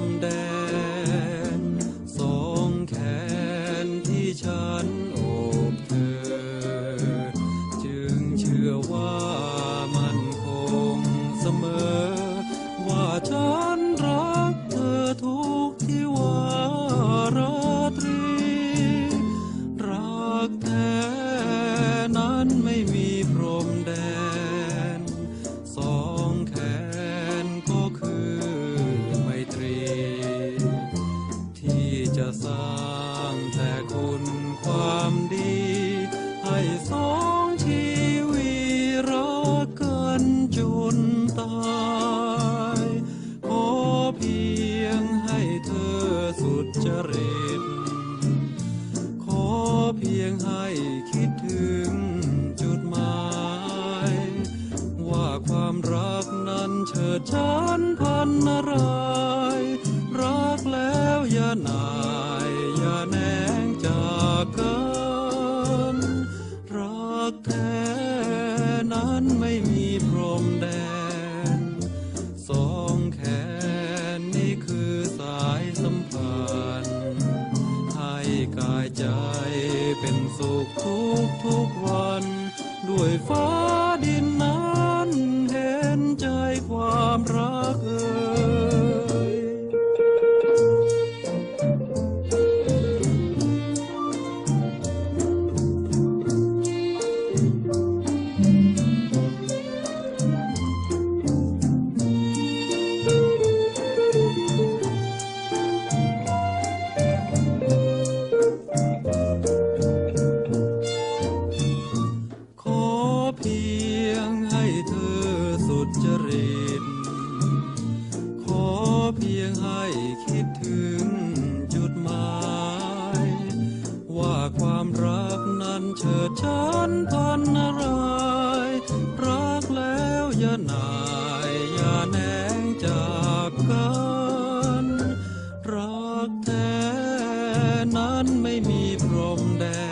มแดน สองแขนที่ฉันโอบเธอ จึงเชื่อว่า สุดจริตขอเพียงให้คิดถึงจุดหมาย ว่าความรักนั้นเฉิดฉันพันนารายรักแล้วอย่านายอย่าแนงจากกัน รักแท้นั้นไม่มีพรมแดน เป็นสุขทุกทุกๆวัน ด้วยฟ้าดินน้ำ from there.